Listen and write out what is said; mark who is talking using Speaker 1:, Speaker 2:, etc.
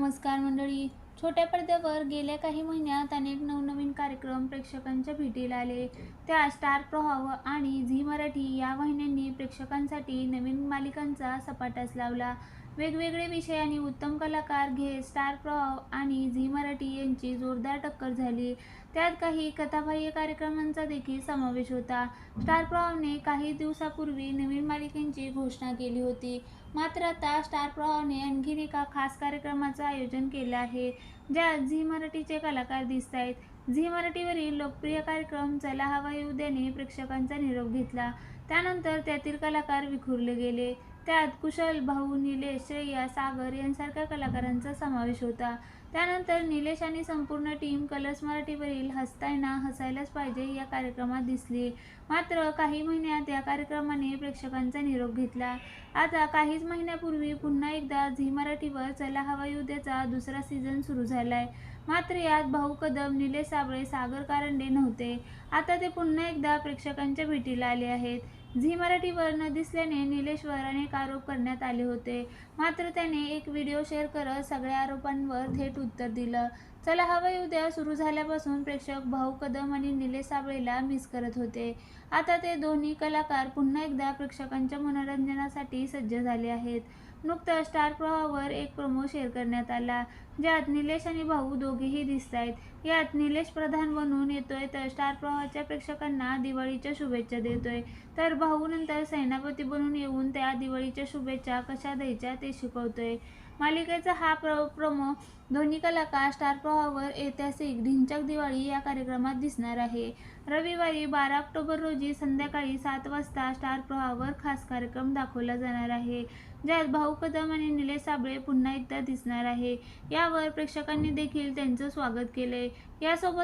Speaker 1: नमस्कार मंडळी. छोट्या पडद्यावर गेल्या काही महिन्यात अनेक नवनवीन कार्यक्रम प्रेक्षकांच्या भेटीला आले. त्या स्टार प्रभाव आणि झी मराठी या वाहिन्यांनी प्रेक्षकांसाठी नवीन मालिकांचा सपाटाच लावला. वेगवेगळे विषय आणि उत्तम कलाकार घे स्टार प्रभाव आणि झी मराठी यांची जोरदार टक्कर झाली. त्यात काही कथाबाह्य कार्यक्रमांचा देखील समावेश होता. स्टार प्रवाहने काही दिवसापूर्वी नवीन मालिकेची घोषणा केली होती. मात्र आता स्टार प्रवाहने आणखीन एका खास कार्यक्रमाचं आयोजन केलं आहे ज्यात झी मराठीचे कलाकार दिसत आहेत. झी मराठीवरील लोकप्रिय कार्यक्रम चला हवा येऊ देणे प्रेक्षकांचा निरोप घेतला. त्यानंतर त्यातील कलाकार विखुरले गेले. त्यात कुशल भाऊ निलेश श्रेया सागर यांसारख्या कलाकारांचा समावेश होता. त्यानंतर निलेश आणि संपूर्ण टीम कलर्स मराठीवरील हसताय ना हसायलाच पाहिजे या कार्यक्रमात दिसली. मात्र काही महिन्यात या कार्यक्रमाने प्रेक्षकांचा निरोप घेतला. आता काहीच महिन्यापूर्वी पुन्हा एकदा झी मराठीवर चला हवा युद्धाचा दुसरा सीझन सुरू झालाय. मात्र यात भाऊ कदम निलेश साबळे सागर कारंडे नव्हते. आता ते पुन्हा एकदा प्रेक्षकांच्या भेटीला आले आहेत. झी मराठीवर न दिसल्याने निलेशवर अनेक आरोप करण्यात आले होते. मात्र त्याने एक व्हिडिओ शेअर करत सगळ्या आरोपांवर थेट उत्तर दिलं. चला हवा उद्या सुरू झाल्यापासून प्रेक्षक भाऊ कदम आणि निलेश साबळेला मिस करत होते. आता ते दोन्ही कलाकार पुन्हा एकदा प्रेक्षकांच्या मनोरंजनासाठी सज्ज झाले आहेत. नुकतं स्टार प्रवाहावर एक प्रोमो शेअर करण्यात आला ज्यात निलेश आणि भाऊ दोघेही दिसत आहेत यात निलेश प्रधान बनून येतोय तर स्टार प्रवाहाच्या प्रेक्षकांना दिवाळीच्या शुभेच्छा देतोय. तर भाऊ नंतर सेनापती बनून येऊन त्या दिवाळीच्या शुभेच्छा कशा द्यायच्या ते शिकवतोय. मालिकेचा हा प्र प्रोमो दोन्ही कलाकार स्टार प्रवाहावर ऐतिहासिक ढिंचक दिवाळी या कार्यक्रमात दिसणार आहे. रविवारी बारा ऑक्टोबर रोजी संध्याकाळी सात वाजता स्टार प्रवाहावर खास कार्यक्रम दाखवला जाणार आहे. ज्यात भाऊ कदम आणि निलेश साबळे पुन्हा एकदा दिसणार आहे. यावर प्रेक्षकांनी देखील त्यांचं स्वागत केले यासोबत